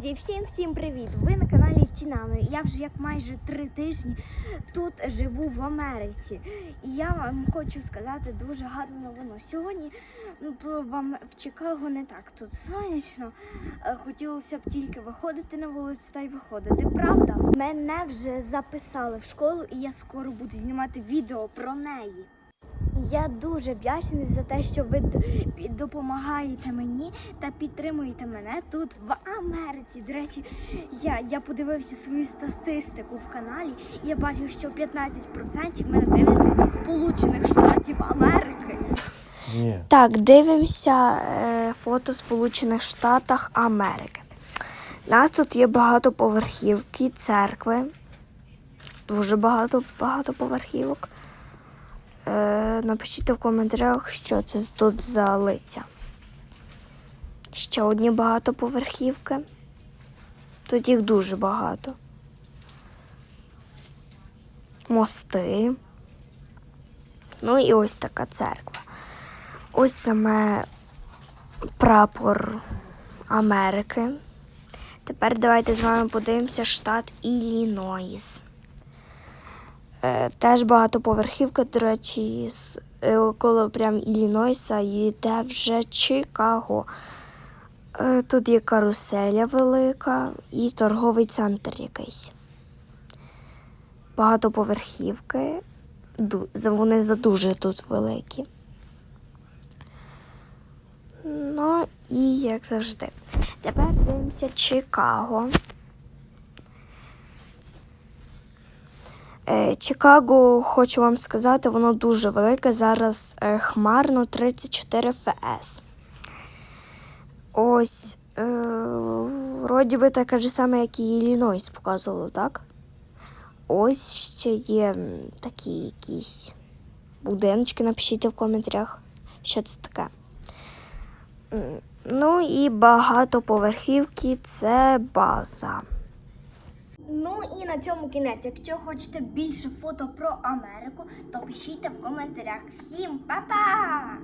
Друзі, всім всім привіт! Ви на каналі Тінами. Я вже як майже три тижні тут живу в Америці. І я вам хочу сказати дуже гарну новину. Сьогодні ну, вам в Чикаго не так тут сонячно. Е, Хотілося б тільки виходити на вулицю та й виходити. Правда, мене вже записали в школу, і я скоро буду знімати відео про неї. Я дуже вдячний за те, що ви допомагаєте мені та підтримуєте мене тут в Америці. До речі, я, я подивився свою статистику в каналі, і я бачу, що 15% мене дивляться зі Сполучених Штатів Америки. Ні. Так, дивимося е, фото Сполучених Штатах Америки. У нас тут є багатоповерхівки, церкви. Дуже багато багатоповерхівок. Е, напишіть в коментарях, що це тут за лиця. Ще одні багатоповерхівки. Тут їх дуже багато. Мости. Ну і ось така церква. Ось саме прапор Америки. Тепер давайте з вами подивимося штат Іллінойс. Е, теж багатоповерхівка, до речі, з, е, около прям Іллінойса йде вже Чикаго. Е, тут є каруселя велика і торговий центр якийсь. Багатоповерхівки. Вони за дуже тут великі. Ну і як завжди. Тепер дивимося Чикаго. Чикаго, хочу вам сказати, воно дуже велике. Зараз е, хмарно 34 ФС. Ось, е, вроді би таке ж саме, як і Іллінойс показувало, так? Ось ще є такі якісь будиночки, напишіть в коментарях, що це таке. Ну і багатоповерхівки це база. Ну і на цьому кінець. Якщо хочете більше фото про Америку, то пишіть в коментарях. Всім па-па!